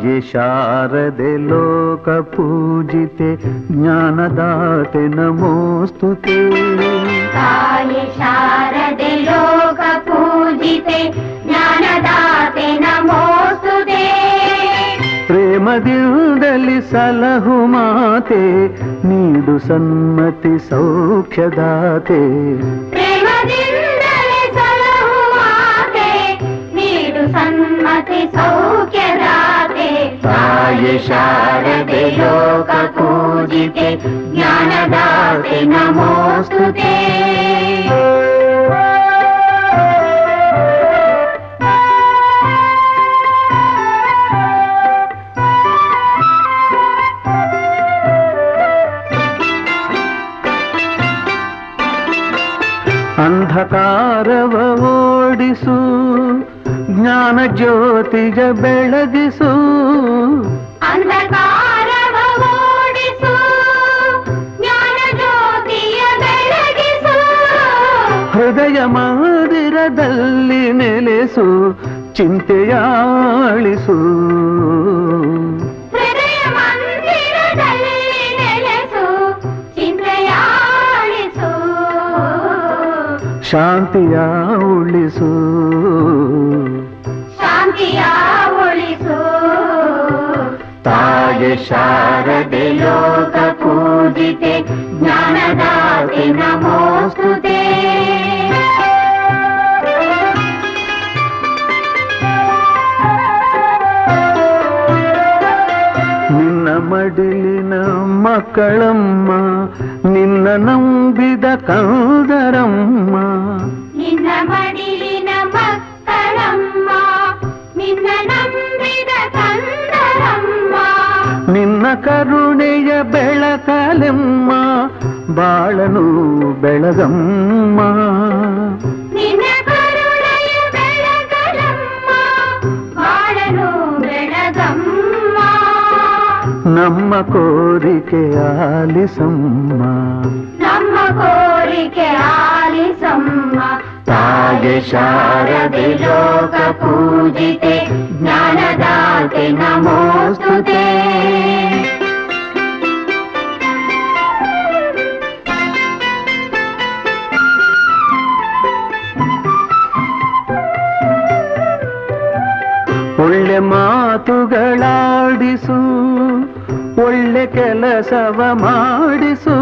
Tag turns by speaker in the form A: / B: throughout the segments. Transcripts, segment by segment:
A: ತಾಯಿ ಶಾರದೆ ಲೋಕ ಪೂಜಿತೆ ಜ್ಞಾನದಾತೆ ನಮೋಸ್ತುತೆ
B: ತಾಯಿ ಶಾರದೆ ಲೋಕ ಪೂಜಿತೆ ಜ್ಞಾನದಾತೆ ನಮೋಸ್ತುತೆ
A: ಪ್ರೇಮದಿಂದಲಿ ಸಲಹು ಮಾತೆ ನೀಡು ಸನ್ಮತಿ ಸೌಖ್ಯದಾತೆ
B: ಪ್ರೇಮದಿಂದಲೇ ಸಲಹುವಾತೆ ನೀಡು ಸನ್ಮತಿ ಸೌಖ್ಯದಾತೆ
A: शारदे लोकपूजिते ज्ञानदाते नमोऽस्तु
B: ते। अन्धकारव ओडिसु ज्ञानज्योतिज बेळदि
A: ಹೃದಯ ಮಂದಿರದಲ್ಲಿ ನೆಲೆಸು ಚಿಂತೆಯಾಳಿಸು
B: ಹೃದಯ ಮಂದಿರದಲ್ಲಿ ನೆಲೆಸು ಚಿಂತೆಯಾಳಿಸು
A: ಶಾಂತಿಯ ಉಳಿಸು
B: ಶಾಂತಿಯ ಉಳಿಸು
A: ತಾಯಿ ಶಾರದೆ ಲೋಕ ಪೂಜಿತೆ
B: ಜ್ಞಾನದಾತೆ ನಮೋಸ್ತುತೆ
A: ನಿನ್ನ ಮಡಿಲಿನ ಮಕ್ಕಳಮ್ಮ ನಿನ್ನ ನಂಬಿದ ಕಂದರಮ್ಮ
B: ನಿನ್ನ ಮಡಿಲಿನ ಮಕ್ಕಳಮ್ಮ ನಿನ್ನ ನಂಬಿದ ಕಂದರಮ್ಮ
A: ನಿನ್ನ ಕರುಣೆಯ ಬೆಳಕಲೆಮ್ಮ ಬಾಳನು ಬೆಳಗಮ್ಮ ನಮ್ಮ ಕೋರಿಕೆ ಆಲಿಸಮ್ಮ
B: ನಮ್ಮ ಕೋರಿಕೆ ಆಲಿಸಮ್ಮ
A: ತಾಯಿ ಶಾರದೆ ಲೋಕ ಪೂಜಿತೆ
B: ಜ್ಞಾನದಾತೆ ನಮೋಸ್ತುತೆ
A: ಒಳ್ಳೆ ಮಾತುಗಳಾಡಿಸು ಒಳ್ಳೆ ಕೆಲಸವ ಮಾಡಿಸು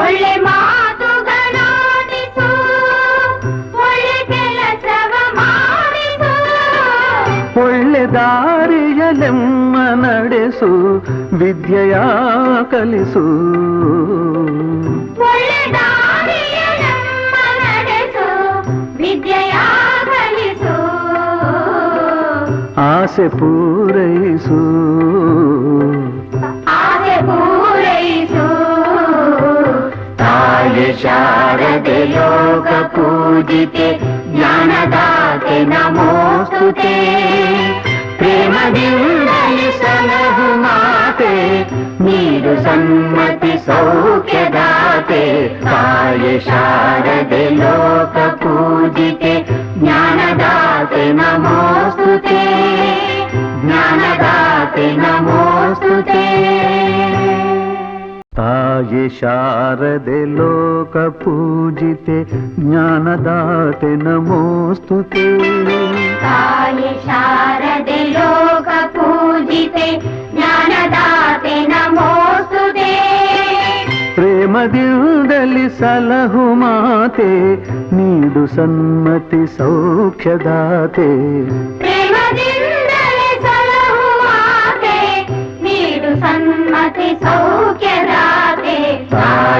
B: ಒಳ್ಳೆ ಮಾತುಗಳಾಡಿಸು ಒಳ್ಳೆ ಕೆಲಸವ ಮಾಡಿಸು
A: ಒಳ್ಳೆ ದಾರಿಯಲೆಮ್ಮ ನಡೆಸು ವಿದ್ಯೆಯ ಕಲಿಸು
B: ಒಳ್ಳೆ ದಾರಿಯ ನಮ್ಮ ನಡೆಸು ವಿದ್ಯೆಯ ಕಲಿಸು
A: ಆಸೆ ಪೂರೈಸು शारदे लोकपूजिते ज्ञानदाते नमोऽस्तु ते प्रेमदिन्दनि सलहु माते नीरु सन्मति सौख्यदाते काय शारदे लोकपूजिते ज्ञानदाते नमोऽस्तु ते ज्ञानदाते नमो ye शारदे लोकपूजिते ज्ञानदाते नमोऽस्तु ते काये
B: शारदे लोकपूजिते ज्ञानदाते नमोऽस्तु ते प्रेमदिन्दलि
A: सलहु माते नीडु सन्मति सौख्यदाते प्रेमदिन्दलि
B: सलहु माते नीडु सन्मति सौख्यदाते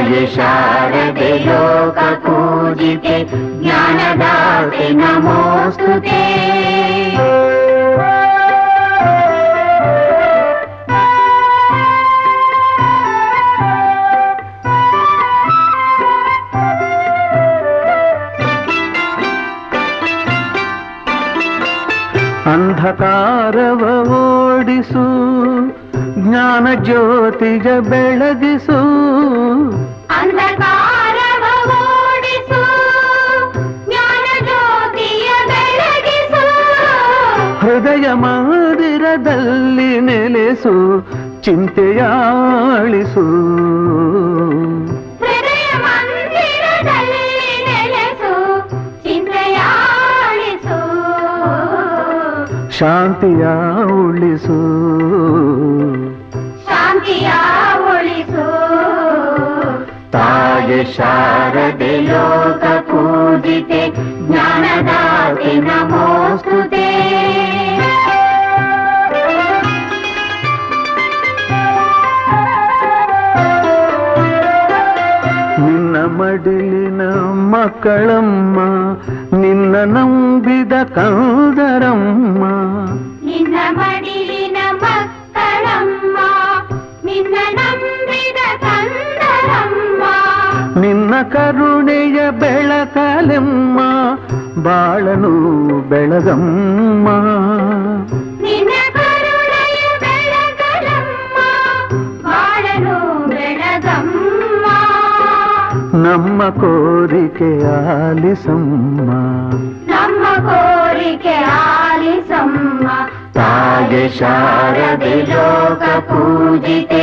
A: ತಾಯಿ ಶಾರದೆ ಲೋಕ ಪೂಜಿತೆ ಜ್ಞಾನದಾತೆ ನಮೋಸ್ತುತೆ ಅಂಧಕಾರವ ಓಡಿಸು ಜ್ಞಾನ ಜ್ಯೋತಿಗ ಬೆಳಗಿಸು ಹೃದಯ ಮಂದಿರದಲ್ಲಿ ನೆಲೆಸು ಚಿಂತೆಯಾಳಿಸು. ಶಾಂತಿಯ ಉಳಿಸು
B: ಶಾಂತಿಯ ಉಳಿಸು
A: ತಾಯಿ ಶಾರದೆ ಲೋಕ ಪೂಜಿತೆ
B: ಜ್ಞಾನದಾತೆ ನಮೋಸ್ತುತೆ.
A: ಮಡಿಲಿನ ಮಕ್ಕಳಮ್ಮ ನಿನ್ನ ನಂಬಿದ ಕಂದರಮ್ಮ
B: ನಿನ್ನ ಮಡಿಲಿನ ಮಕ್ಕಳಮ್ಮ ನಿನ್ನ ನಂಬಿದ ಕಂದರಮ್ಮ
A: ನಿನ್ನ ಕರುಣೆಯ ಬೆಳಕಲೆಮ್ಮ ಬಾಳನು ಬೆಳಗಮ್ಮ ನಮ್ಮ ಕೋರಿಕೆ ಆಲಿಸಮ್ಮ
B: ನಮ್ಮ ಕೋರಿಕೆ ಆಲಿಸಮ್ಮ
A: ತಾಗೆ ಶಾರದೆ ಲೋಕ ಪೂಜಿತೆ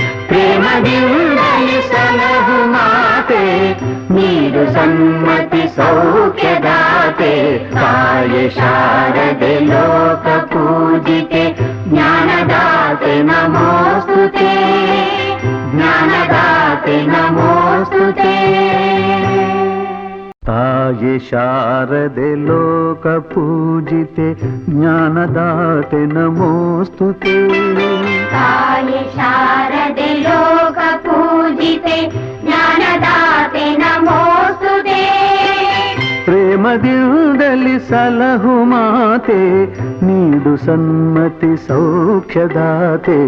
A: నదియుడని సలహు మాతే నీరు సమ్మతి సౌఖ్యదాతే సాయ శారదే లోక పూజితే జ్ఞానదాతే నమోస్తు జ్ఞానదాతే నమోస్తు ताये शारदे
B: लोकपूजिते ज्ञानदाते नमोऽस्तु ते ीते ज्ञानदाते
A: नमोऽस्तु ते प्रेमदिल्दलि सलहु माते नीडु
B: सन्मति सौख्यदाते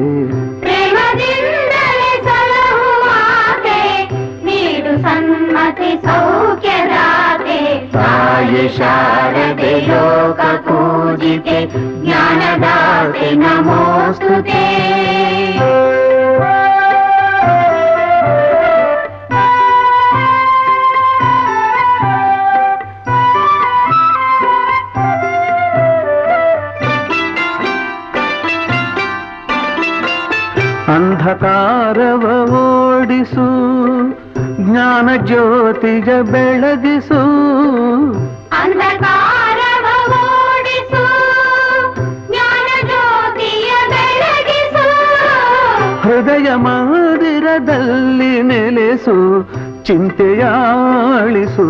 B: प्रेमदिल्दलि सलहु माते
A: नीडु सन्मति सौख्यदाते साये शारदे लोकपूजिते ज्ञानदाते नमोऽस्तु ते ಜ್ಯೋತಿಗ
B: ಅಂಧಕಾರವ ಓಡಿಸು ಜ್ಞಾನ ಜ್ಯೋತಿಯ ಬೆಳಗಿಸು.
A: ಹೃದಯ ಮಾದಿರದಲ್ಲಿ ನೆಲೆಸು ಚಿಂತೆಯಾಳಿಸು.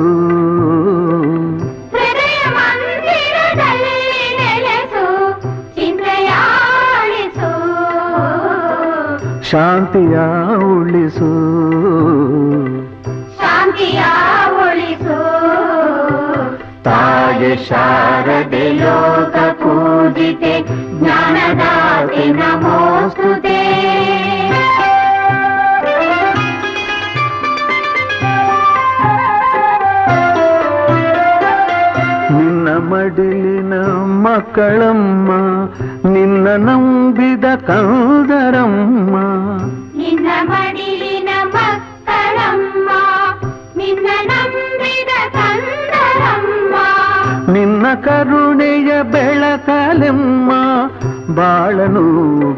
A: ಶಾಂತಿಯ ಉಳಿಸು
B: ಶಾಂತಿಯ ಉಳಿಸು
A: ತಾಯಿ ಶಾರದೆ ಲೋಕ ಪೂಜಿತೆ ಜ್ಞಾನದಾತೆ ನಮೋಸ್ತುತೆ ನಿನ್ನ ಮಡಿಲಿನ ಮಕ್ಕಳಮ್ಮ ನಿನ್ನ ನಂಬಿದ ಕಂದರಮ್ಮ ಕರುಣೆಯ ಬೆಳಕಲೆಮ್ಮ ಬಾಳನು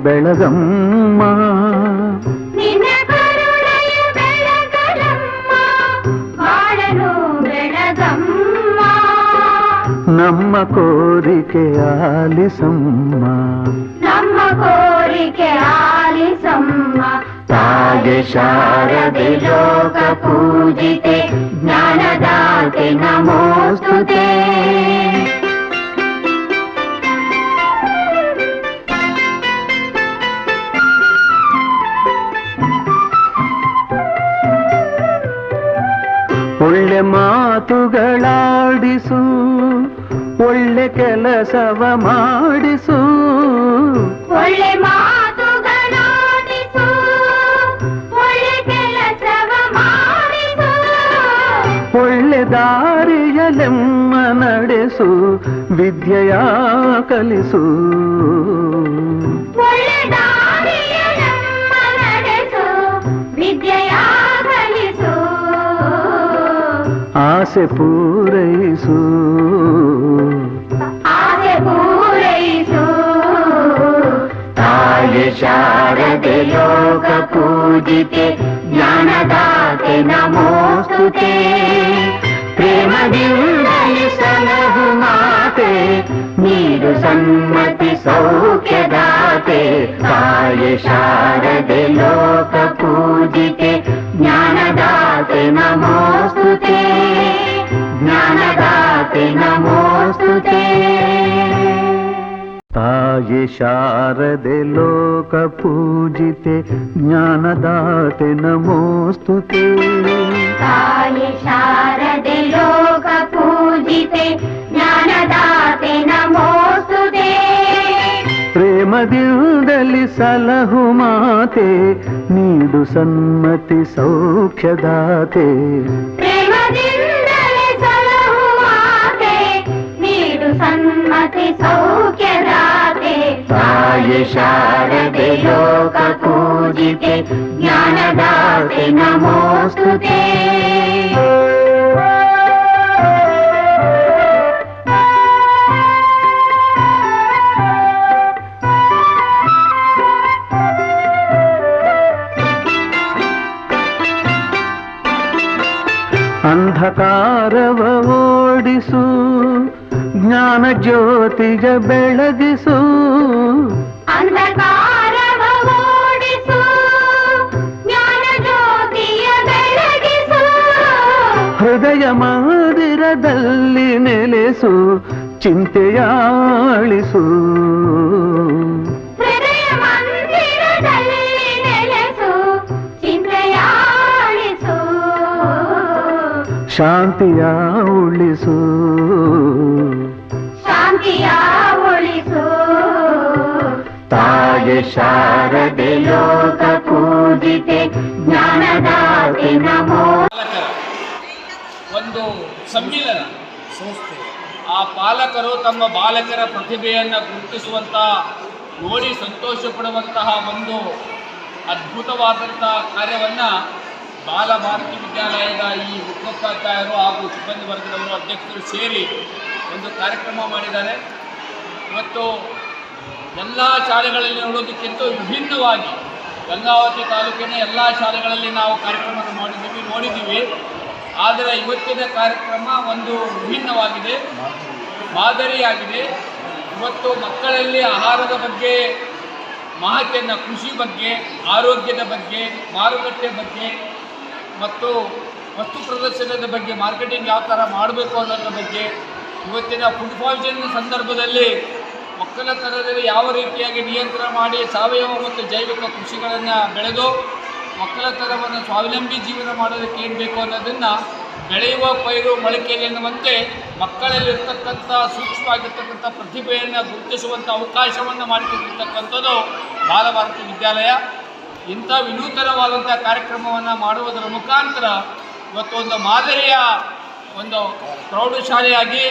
A: ಬೆಳಗಮ್ಮ
B: ನಿನ್ನ ಕರುಣೆಯ ಬೆಳಗಲಮ್ಮ ಬಾಳನು ಬೆಳಗಮ್ಮ
A: ನಮ್ಮ ಕೋರಿಕೆ ಆಲಿಸಮ್ಮ
B: ನಮ್ಮ ಕೋರಿಕೆ ಆಲಿಸಮ್ಮ
A: ತಾಗೆ ಶಾರದೆ ಲೋಕ
B: ಪೂಜಿತೆ ಜ್ಞಾನದಾತೆ ನಮೋಸ್ತುತೆ
A: ಒಳ್ಳೆ ಮಾತುಗಳಾಡಿಸು ಒಳ್ಳೆ ಕೆಲಸವ ಮಾಡಿಸು
B: ಒಳ್ಳೆ ಮಾತುಗಳಾಡಿಸು
A: ದಾರಿಯಲೆಮ್ಮ ನಡೆಸು ವಿದ್ಯೆಯ ಕಲಿಸು
B: ಒಳ್ಳೆ ದಾರಿಯ ನಮ್ಮ ನಡೆಸು ವಿದ್ಯೆಯ ಕಲಿಸು
A: ಆಸೆ ಪೂರೈಸು
B: ಆಸೆ ಪೂರೈಸು
A: ತಾಯಿ ಶಾರದೆ ಲೋಕ ಪೂಜಿತೆ ಜ್ಞಾನದಾತೆ ನಮೋಸ್ತುತೆ ప్రేమదిందని సలహు మాతే మీరు సమ్మతి సౌఖ్యదాతే సాయ
B: శారద లోక పూజితే జ్ఞానదాతే నమోస్తుతే జ్ఞానదాతే
A: నమో शारदे लोकपूजिते ज्ञानदाते नमोऽस्तु ते
B: ताये शारदे लोकपूजिते ज्ञानदाते नमोऽस्तु ते
A: प्रेमदिल्दलि सलहु माते नीडु सन्मति सौख्यदाते प्रेमदिल्दलि सलहु माते नीडु सन्मति
B: सौख्यदाते य नमोऽस्तु ते। अन्धकारव
A: ओडिसु ज्ञानज्योतिज बेळदिसु ಚಿಂತೆಯಾಳಿಸು
B: ನೆಲೆಸು ಚಿಂತೆಯಾಳಿಸು.
A: ಶಾಂತಿಯ ಉಳಿಸು
B: ಶಾಂತಿಯ ಉಳಿಸು
A: ತಾಯ ಶಾರದೆ ಲೋಕ ಪೂಜಿತೆ ಜ್ಞಾನದಾತೆ ನಮೋ.
C: ಒಂದು ಸಮ್ಮಿಲನ ಸಂಸ್ಥೆ. ಆ ಪಾಲಕರು ತಮ್ಮ ಬಾಲಕರ ಪ್ರತಿಭೆಯನ್ನು ಗುರುತಿಸುವಂಥ ನೋಡಿ ಸಂತೋಷ ಪಡುವಂತಹ ಒಂದು ಅದ್ಭುತವಾದಂತಹ ಕಾರ್ಯವನ್ನು ಬಾಲಭಾರತಿ ವಿದ್ಯಾಲಯದ ಈ ಉಪೋಪಾಧ್ಯಾಯರು ಹಾಗೂ ಸಿಬ್ಬಂದಿ ವರ್ಗದವರು ಅಧ್ಯಕ್ಷರು ಸೇರಿ ಒಂದು ಕಾರ್ಯಕ್ರಮ ಮಾಡಿದ್ದಾರೆ. ಮತ್ತು ಎಲ್ಲ ಶಾಲೆಗಳಲ್ಲಿ ನೋಡೋದಕ್ಕಿಂತ ವಿಭಿನ್ನವಾಗಿ ಗಂಗಾವತಿ ತಾಲೂಕಿನ ಎಲ್ಲ ಶಾಲೆಗಳಲ್ಲಿ ನಾವು ಕಾರ್ಯಕ್ರಮವನ್ನು ಮಾಡಿದ್ದೀವಿ, ನೋಡಿದ್ದೀವಿ. ಆದರೆ ಇವತ್ತಿನ ಕಾರ್ಯಕ್ರಮ ಒಂದು ವಿಭಿನ್ನವಾಗಿದೆ. ಮಾದರಿಯಾಗಿದೆ. ಇವತ್ತು ಮಕ್ಕಳಲ್ಲಿ ಆಹಾರದ ಬಗ್ಗೆ ಮಾಹಿತಿಯನ್ನು ಕೃಷಿ ಬಗ್ಗೆ, ಆರೋಗ್ಯದ ಬಗ್ಗೆ, ಮಾರುಕಟ್ಟೆ ಬಗ್ಗೆ ಮತ್ತು ವಸ್ತು ಪ್ರದರ್ಶನದ ಬಗ್ಗೆ, ಮಾರ್ಕೆಟಿಂಗ್ ಯಾವ ಥರ ಮಾಡಬೇಕು ಅನ್ನೋದ್ರ ಬಗ್ಗೆ ಇವತ್ತಿನ ಫುಡ್ ಪಾಯ್ಸನ್ ಸಂದರ್ಭದಲ್ಲಿ ಒಕ್ಕಲತನದಲ್ಲಿ ಯಾವ ರೀತಿಯಾಗಿ ನಿಯಂತ್ರಣ ಮಾಡಿ ಸಾವಯವ ಮತ್ತು ಜೈವಿಕ ಕೃಷಿಗಳನ್ನು ಬೆಳೆದು ಒಕ್ಕಲತನವನ್ನು ಸ್ವಾವಲಂಬಿ ಜೀವನ ಮಾಡೋದಕ್ಕೆ ಏನು ಬೇಕು ಅನ್ನೋದನ್ನು ಬೆಳೆಯುವ ಪೈರು ಮೊಳಕೆಯಲ್ಲಿ ಎನ್ನುವಂತೆ ಮಕ್ಕಳಲ್ಲಿರ್ತಕ್ಕಂಥ ಸೂಕ್ಷ್ಮವಾಗಿರ್ತಕ್ಕಂಥ ಪ್ರತಿಭೆಯನ್ನು ಗುರುತಿಸುವಂಥ ಅವಕಾಶವನ್ನು ಮಾಡಿಕೊಟ್ಟಿರ್ತಕ್ಕಂಥದ್ದು ಬಾಲಭಾರತಿ ವಿದ್ಯಾಲಯ. ಇಂಥ ವಿನೂತನವಾದಂಥ ಕಾರ್ಯಕ್ರಮವನ್ನು ಮಾಡುವುದರ ಮುಖಾಂತರ ಇವತ್ತು ಒಂದು ಮಾದರಿಯ ಒಂದು ಪ್ರೌಢಶಾಲೆಯಾಗಿ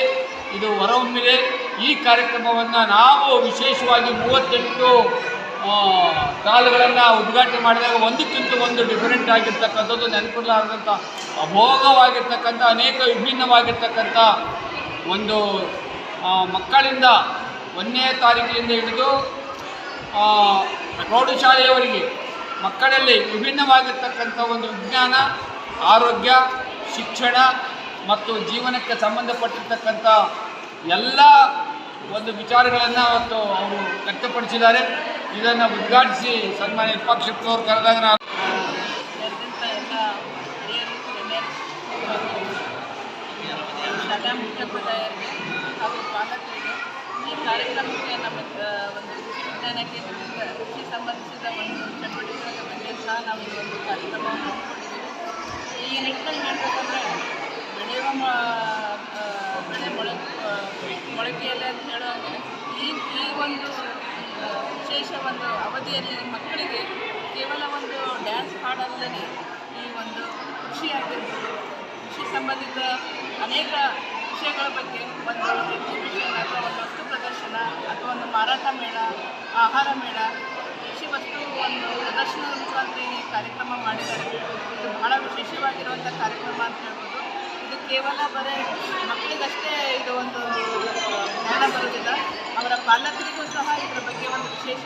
C: ಇದು ಹೊರಹೊಮ್ಮಿದೆ. ಈ ಕಾರ್ಯಕ್ರಮವನ್ನು ನಾವು ವಿಶೇಷವಾಗಿ ಮೂವತ್ತೆಂಟು ಕಾಲುಗಳನ್ನು ಉದ್ಘಾಟನೆ ಮಾಡಿದಾಗ ಒಂದಕ್ಕಿಂತ ಒಂದು ಡಿಫರೆಂಟ್ ಆಗಿರ್ತಕ್ಕಂಥದ್ದು ನೆನಪಿರಲಾರ್ದಂಥ ಅಭೋಗವಾಗಿರ್ತಕ್ಕಂಥ, ಅನೇಕ ವಿಭಿನ್ನವಾಗಿರ್ತಕ್ಕಂಥ ಒಂದು ಮಕ್ಕಳಿಂದ ಒಂದನೇ ತಾರೀಕಿನಿಂದ ಹಿಡಿದು ಪ್ರೌಢಶಾಲೆಯವರೆಗೆ ಮಕ್ಕಳಲ್ಲಿ ವಿಭಿನ್ನವಾಗಿರ್ತಕ್ಕಂಥ ಒಂದು ವಿಜ್ಞಾನ, ಆರೋಗ್ಯ, ಶಿಕ್ಷಣ ಮತ್ತು ಜೀವನಕ್ಕೆ ಸಂಬಂಧಪಟ್ಟಿರ್ತಕ್ಕಂಥ ಎಲ್ಲ ಒಂದು ವಿಚಾರಗಳನ್ನು ಅವತ್ತು ಅವರು ವ್ಯಕ್ತಪಡಿಸಿದ್ದಾರೆ. ಇದನ್ನು ಉದ್ಘಾಟಿಸಿ ಸನ್ಮಾನ್ಯ ವಿಪಕ್ಷ ಅವರು ಕರೆದಾಗ
D: ಪಾಲಕರಿಗೆ ಈ ಕಾರ್ಯಕ್ರಮಕ್ಕೆ ನಮ್ಮ ಒಂದು ವಿಜ್ಞಾನ ಕೃಷಿ ಸಂಬಂಧಿಸಿದ ಒಂದು ಚಟುವಟಿಕೆಗಳ ಬಗ್ಗೆ ಸಹ ನಾವು ಒಂದು ಕಾರ್ಯಕ್ರಮವನ್ನು ಈ ನಿಟ್ಟಿನಲ್ಲಿ ಹೇಳಬೇಕಂದ್ರೆ ಬೆಳೆಯುವ ಮೊಳಕೆಯಲ್ಲಿ ಅಂತ ಹೇಳುವಾಗ ಈ ಈ ಒಂದು ವಿಶೇಷ ಒಂದು ಅವಧಿಯಲ್ಲಿ ಮಕ್ಕಳಿಗೆ ಕೇವಲ ಒಂದು ಡ್ಯಾನ್ಸ್ ಹಾಡಲ್ಲದೆ ಈ ಒಂದು ಕೃಷಿ ಆಗಿರ್ಬೋದು ಕೃಷಿ ಸಂಬಂಧಿತ ಅನೇಕ ವಿಷಯಗಳ ಬಗ್ಗೆ ಒಂದು ಎಕ್ಸಿಬಿಷನ್ ಅಥವಾ ಒಂದು ವಸ್ತು ಪ್ರದರ್ಶನ ಅಥವಾ ಒಂದು ಮಾರಾಟ ಮೇಳ, ಆಹಾರ ಮೇಳ, ಕೃಷಿ ವಸ್ತು ಒಂದು ಪ್ರದರ್ಶನದ ಮುಖಾಂತರ ಈ ಕಾರ್ಯಕ್ರಮ ಮಾಡಿದ್ದಾರೆ. ಇದು ಬಹಳ ವಿಶೇಷವಾಗಿರುವಂಥ ಕಾರ್ಯಕ್ರಮ ಅಂತ ಹೇಳ್ಬೋದು. ಕೇವಲ ಬರೀ ಮಕ್ಕಳಿಗಷ್ಟೇ ಇದು ಒಂದು ಜ್ಞಾನ ಬರೋದಿಲ್ಲ ಅವರ ಪಾಲಕರಿಗೂ ಸಹ ಇದರ ಬಗ್ಗೆ ಒಂದು ವಿಶೇಷ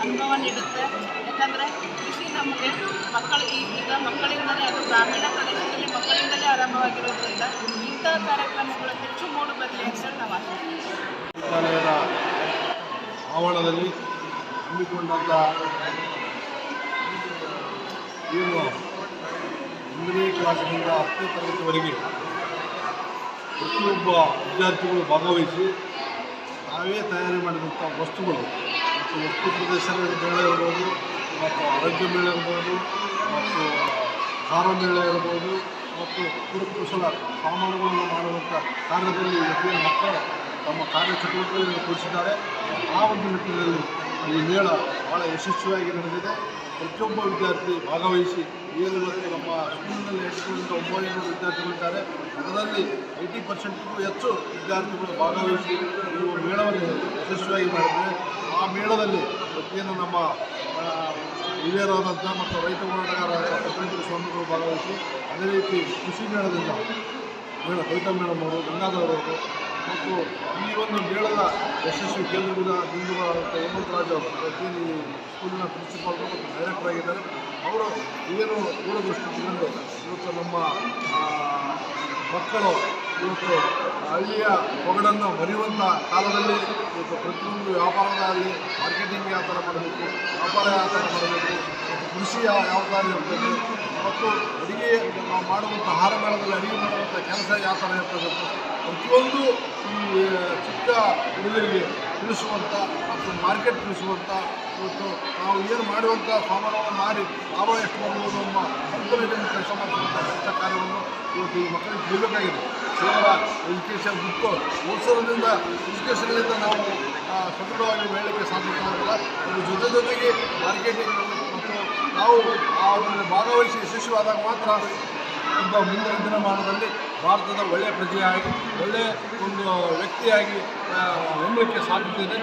D: ಅನುಭವ ನೀಡುತ್ತೆ. ಯಾಕಂದರೆ ಕೃಷಿ ನಮಗೆ ಮಕ್ಕಳು ಈಗ ಮಕ್ಕಳಿಂದಲೇ ಅದು ಗ್ರಾಮೀಣ ಪ್ರದೇಶದಲ್ಲಿ ಮಕ್ಕಳಿಂದಲೇ ಆರಂಭವಾಗಿರೋದ್ರಿಂದ ಇಂಥ ಕಾರ್ಯಕ್ರಮಗಳು ಹೆಚ್ಚು ಮೂಡು ಬರಲಿ ಅಂತೇಳಿ ನಾವು ಆಶಿಸ್ತೀವಿ
E: ಆವರಣದಲ್ಲಿ ಒಂದನೇ ಕ್ಲಾಸಿನಿಂದ ಹತ್ತನೇ ತರಗತಿವರೆಗೆ ಪ್ರತಿಯೊಬ್ಬ ವಿದ್ಯಾರ್ಥಿಗಳು ಭಾಗವಹಿಸಿ ತಾವೇ ತಯಾರಿ ಮಾಡಿದಂಥ ವಸ್ತುಗಳು ಮತ್ತು ವಸ್ತು ಪ್ರದರ್ಶನ ಮೇಳ ಇರ್ಬೋದು, ಮತ್ತು ಆರೋಗ್ಯ ಮೇಳ ಇರ್ಬೋದು, ಮತ್ತು ಖಾರ ಮೇಳ ಇರ್ಬೋದು, ಮತ್ತು ಕುರುಕುಶಲ ಸಾಮಾನುಗಳನ್ನು ಮಾಡುವಂಥ ಕಾರ್ಯದಲ್ಲಿ ಇವತ್ತಿನ ಮಕ್ಕಳು ತಮ್ಮ ಕಾರ್ಯಚಟುವಟಿಕೆಗಳನ್ನು ತೋರಿಸಿದ್ದಾರೆ. ಆ ಒಂದು ನಿಟ್ಟಿನಲ್ಲಿ ಈ ಮೇಳ ಭಾಳ ಯಶಸ್ವಿಯಾಗಿ ನಡೆದಿದೆ. ಪ್ರತಿಯೊಬ್ಬ ವಿದ್ಯಾರ್ಥಿ ಭಾಗವಹಿಸಿ ಏನು ಮತ್ತು ನಮ್ಮ ಸ್ಕೂಲಿನಲ್ಲಿ ಎಂಟುನೂರಿಂದ ಒಂಬೈನೂರು ವಿದ್ಯಾರ್ಥಿಗಳಿದ್ದಾರೆ ಅದರಲ್ಲಿ ಏಯ್ಟಿ ಪರ್ಸೆಂಟ್ಗೂ ಹೆಚ್ಚು ವಿದ್ಯಾರ್ಥಿಗಳು ಭಾಗವಹಿಸಿ ಒಂದು ಮೇಳವನ್ನು ಯಶಸ್ವಿಯಾಗಿ ಮಾಡಿದರೆ, ಆ ಮೇಳದಲ್ಲಿ ಏನು ನಮ್ಮ ಹಿರಿಯರಾದಂಥ ಮತ್ತು ರೈತ ಹೋರಾಟಗಾರರಾದ ಕಪಿಲೇಂದ್ರ ಸ್ವಾಮಿಗಳು ಭಾಗವಹಿಸಿ, ಅದೇ ರೀತಿ ಕೃಷಿ ಮೇಳದಿಂದ, ಮೇಳ ಕವಿತಾ ಮೇಡಮ್ ಅವರು ಗಂಗಾಧರ್ ಅವರು ಮತ್ತು ಈ ಒಂದು ಮೇಳದ ಯಶಸ್ವಿ ಕೇಂದ್ರದ ಬಿಂದುಗಳಾದಂಥ ಹೇಮಂತ್ ರಾಜ್ ಈ ಸ್ಕೂಲಿನ ಪ್ರಿನ್ಸಿಪಾಲ್ರು ಮತ್ತು ಡೈರೆಕ್ಟರ್ ಆಗಿದ್ದಾರೆ. ಅವರು ಏನು ದೂರದೃಷ್ಟಿ ತಗೊಂಡು ಇವತ್ತು ನಮ್ಮ ಮಕ್ಕಳು ಇವತ್ತು ಹಳ್ಳಿಯ ಒಗಡನ್ನು ಮರೆಯುವಂಥ ಕಾಲದಲ್ಲಿ ಇವತ್ತು ಪ್ರತಿಯೊಂದು ವ್ಯಾಪಾರದಲ್ಲಿ ಮಾರ್ಕೆಟಿಂಗ್ ಯಾವ ಥರ ಮಾಡಬೇಕು, ವ್ಯಾಪಾರ ಯಾವ ಥರ ಮಾಡಬೇಕು, ಮತ್ತು ಕೃಷಿ ಯಾವ ಯಾವ ಥರ ಇರಬೇಕು ಮತ್ತು ಅಡುಗೆ ನಾವು ಮಾಡುವಂಥ ಆಹಾರ ಮೇಳದಲ್ಲಿ ಅಡುಗೆ ಮಾಡುವಂಥ ಕೆಲಸ ಯಾವ ಥರ ಇರ್ತದೆ ಪ್ರತಿಯೊಂದು ಈ ಚಿಕ್ಕ ಹುಡುಗರಿಗೆ ತಿಳಿಸುವಂಥ ಮತ್ತು ಮಾರ್ಕೆಟ್ ತಿಳಿಸುವಂಥ ಇವತ್ತು ನಾವು ಏನು ಮಾಡುವಂಥ ಸಾಮಾನವನ್ನು ಮಾರಿ ಲಾಭ ಎಷ್ಟು ಬರ್ಬೋದು ಎಂಬ ಸಂತುಲಿತ ಕೆಲಸ ಮಾಡುವಂಥ ಕೆಲಸ ಕಾರ್ಯವನ್ನು ಇವತ್ತು ಈ ಮಕ್ಕಳಿಗೆ ತಿಳಿಬೇಕಾಗಿದೆ. ಕೇವಲ ಎಜುಕೇಷನ್ ಬಿಟ್ಟು ಓದಿಸೋದ್ರಿಂದ ಎಜುಕೇಷನ್ನಿಂದ ನಾವು ಸದೃಢವಾಗಿ ಮೇಳಕ್ಕೆ ಸಾಧ್ಯತೆ ಆಗೋದಿಲ್ಲ ಅದರ ಜೊತೆ ಜೊತೆಗೆ ಮಾರ್ಕೆಟಿಂಗ್ ಮತ್ತು ನಾವು ಆ ಭಾಗವಹಿಸಿ ಯಶಸ್ವಿಯಾದಾಗ ಮಾತ್ರ ಒಬ್ಬ ಮುಂದಿನ ದಿನಮಾನದಲ್ಲಿ ಭಾರತದ ಒಳ್ಳೆಯ ಪ್ರಜೆಯಾಗಿ ಒಳ್ಳೆಯ ಒಂದು ವ್ಯಕ್ತಿಯಾಗಿ ಹೊಂದಲಿಕ್ಕೆ ಸಾಧ್ಯತೆ ಇದೆ.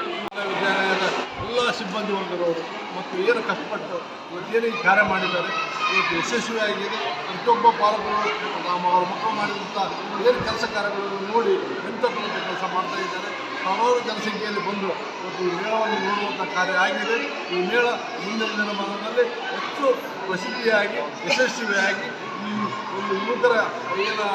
E: ವಿದ್ಯಾಲಯದ ಎಲ್ಲ ಸಿಬ್ಬಂದಿ ವರ್ಗದವರು ಮತ್ತು ಏನು ಕಷ್ಟಪಟ್ಟು ಇವತ್ತೇನು ಈ ಕಾರ್ಯ ಮಾಡಿದ್ದಾರೆ, ಇವತ್ತು ಯಶಸ್ವಿಯಾಗಿದೆ ಪ್ರತಿಯೊಬ್ಬ ಪಾಲಕರು ನಮ್ಮ ಅವರ ಮಕ್ಕಳು ಮಾಡಿದಂಥ ಏನು ಕೆಲಸ ಕಾರ್ಯಗಳನ್ನು ನೋಡಿ ಬೆಂತಪ್ಪುವಂಥ ಕೆಲಸ ಮಾಡ್ತಾ ಇದ್ದಾರೆ. ಸಾವಿರಾರು ಜನಸಂಖ್ಯೆಯಲ್ಲಿ ಬಂದು ಇವತ್ತು ಈ ಮೇಳವನ್ನು ನೋಡುವಂಥ ಕಾರ್ಯ ಆಗಿದೆ. ಈ ಮೇಳ ಮುಂದಿನ ದಿನಮಾನದಲ್ಲಿ ಹೆಚ್ಚು ಪ್ರಸಿದ್ಧಿಯಾಗಿ, ಯಶಸ್ವಿಯಾಗಿ ಈ ಒಂದು ಯುವಕರ ಏನು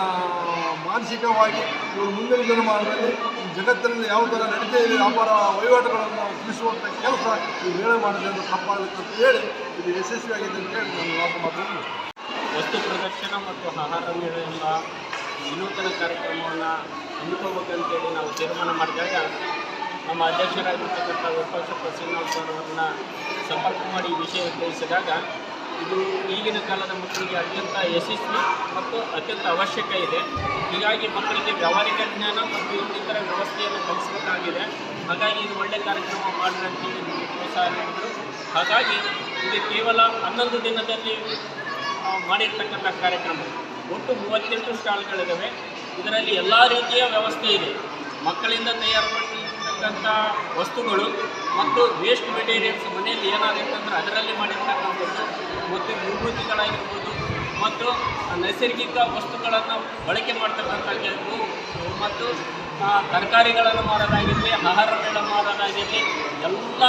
E: ಮಾನಸಿಕವಾಗಿ ಇವರು ಮುಂದಿನ ಜನಮಾನದಲ್ಲಿ ಜಗತ್ತಿನಲ್ಲಿ ಯಾವ ಥರ ನಡೀತಾ ಇದೆ ವ್ಯಾಪಾರ ವಹಿವಾಟುಗಳನ್ನು ತಿಳಿಸುವಂಥ ಕೆಲಸ ಈ ವೇಳೆ ಮಾಡಿದೆ ಅಂತ ತಪ್ಪಾಗುತ್ತೆ ಅಂತ ಹೇಳಿ ಇದು ಯಶಸ್ವಿಯಾಗಿದೆ ಅಂತ ಹೇಳಿ ನಾನು ಮಾತು ಮಾತನ್ನು
F: ವಸ್ತು ಪ್ರದರ್ಶನ ಮತ್ತು ಆಹಾರ ಮೇಳ ಎಂಬ ವಿನೂತನ ಕಾರ್ಯಕ್ರಮವನ್ನು ಹಮ್ಮಿಕೋಬೇಕಂತೇಳಿ ನಾವು ತೀರ್ಮಾನ ಮಾಡಿದಾಗ ನಮ್ಮ ಅಧ್ಯಕ್ಷರಾಗಿರ್ತಕ್ಕಂಥ ವಿಪಕ್ಷ ಪ್ರಸನ್ನ ಸರ್ ಸಂಪರ್ಕ ಮಾಡಿ ವಿಷಯ ತಿಳಿಸಿದಾಗ ಇದು ಈಗಿನ ಕಾಲದ ಮಕ್ಕಳಿಗೆ ಅತ್ಯಂತ ಯಶಸ್ವಿ ಮತ್ತು ಅತ್ಯಂತ ಅವಶ್ಯಕ ಇದೆ. ಹೀಗಾಗಿ ಮಕ್ಕಳಿಗೆ ವ್ಯಾವಹಾರಿಕ ಜ್ಞಾನ ಮತ್ತು ಇನ್ನಿತರ ವ್ಯವಸ್ಥೆಯನ್ನು ಕಲಿಸಬೇಕಾಗಿದೆ ಹಾಗಾಗಿ ಇದು ಒಳ್ಳೆಯ ಕಾರ್ಯಕ್ರಮ ನಮಗೆ ಪ್ರೋತ್ಸಾಹ ನೀಡಿದರು ಹಾಗಾಗಿ ಇದು ಕೇವಲ ಹನ್ನೊಂದು ದಿನದಲ್ಲಿ ಮಾಡಿರ್ತಕ್ಕಂಥ ಕಾರ್ಯಕ್ರಮ. ಒಟ್ಟು ಮೂವತ್ತೆಂಟು ಸ್ಟಾಲ್ಗಳಿದ್ದಾವೆ ಇದರಲ್ಲಿ ಎಲ್ಲ ರೀತಿಯ ವ್ಯವಸ್ಥೆ ಇದೆ. ಮಕ್ಕಳಿಂದ ತಯಾರು ಮಾಡಿರ್ತಕ್ಕಂಥ ವಸ್ತುಗಳು ಮತ್ತು ವೇಸ್ಟ್ ಮೆಟೀರಿಯಲ್ಸ್ ಮನೆಯಲ್ಲಿ ಏನಾಗಿತ್ತಂದ್ರೆ ಅದರಲ್ಲಿ ಮಾಡಿರ್ತಕ್ಕಂಥದ್ದು ಮತ್ತು ವಿಭೂತಿಗಳಾಗಿರ್ಬೋದು ಮತ್ತು ನೈಸರ್ಗಿಕ ವಸ್ತುಗಳನ್ನು ಬಳಕೆ ಮಾಡ್ತಕ್ಕಂಥದ್ದು ಮತ್ತು ತರಕಾರಿಗಳನ್ನು ಮಾಡೋದಾಗಿರಲಿ ಆಹಾರಗಳನ್ನು ಮಾಡೋದಾಗಿರಲಿ ಎಲ್ಲ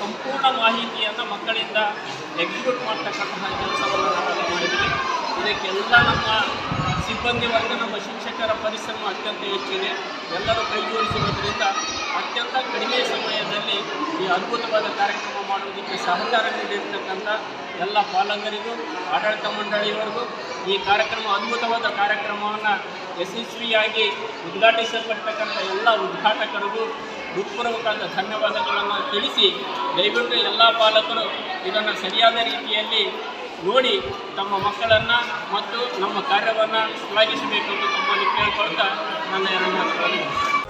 F: ಸಂಪೂರ್ಣ ಮಾಹಿತಿಯನ್ನು ಮಕ್ಕಳಿಂದ ಎಕ್ಸಿಕ್ಯೂಟ್ ಮಾಡ್ತಕ್ಕಂತಹ ಕೆಲಸವನ್ನು ನಾವೆಲ್ಲ ಮಾಡಿದ್ದೀವಿ. ಇದಕ್ಕೆಲ್ಲ ನಮ್ಮ ಸಿಬ್ಬಂದಿ ವರ್ಗ, ನಮ್ಮ ಶಿಕ್ಷಕರ ಪರಿಶ್ರಮ ಅತ್ಯಂತ ಹೆಚ್ಚಿದೆ. ಎಲ್ಲರೂ ಕೈಜೋಡಿಸಿರೋದ್ರಿಂದ ಅತ್ಯಂತ ಕಡಿಮೆ ಸಮಯದಲ್ಲಿ ಈ ಅದ್ಭುತವಾದ ಕಾರ್ಯಕ್ರಮ ಮಾಡುವುದಕ್ಕೆ ಸಹಕಾರ ನೀಡಿರ್ತಕ್ಕಂಥ ಎಲ್ಲ ಪಾಲಕರಿಗೂ, ಆಡಳಿತ ಮಂಡಳಿಯವರಿಗೂ ಈ ಕಾರ್ಯಕ್ರಮ, ಅದ್ಭುತವಾದ ಕಾರ್ಯಕ್ರಮವನ್ನು ಯಶಸ್ವಿಯಾಗಿ ಉದ್ಘಾಟಿಸಲ್ಪಟ್ಟಕ್ಕಂಥ ಎಲ್ಲ ಉದ್ಘಾಟಕರಿಗೂ ಹೃತ್ಪೂರ್ವಕವಾದ ಧನ್ಯವಾದಗಳನ್ನು ತಿಳಿಸಿ, ದಯವಿಟ್ಟು ಎಲ್ಲ ಪಾಲಕರು ಇದನ್ನು ಸರಿಯಾದ ರೀತಿಯಲ್ಲಿ ನೋಡಿ ತಮ್ಮ ಮಕ್ಕಳನ್ನು ಮತ್ತು ನಮ್ಮ ಕಾರ್ಯವನ್ನು ಶ್ಲಾಘಿಸಬೇಕೆಂದು ತಮ್ಮಲ್ಲಿ ಕೇಳಿಕೊಳ್ತಾ ನನ್ನ ಎರಡು ಮಾತುಗಳನ್ನು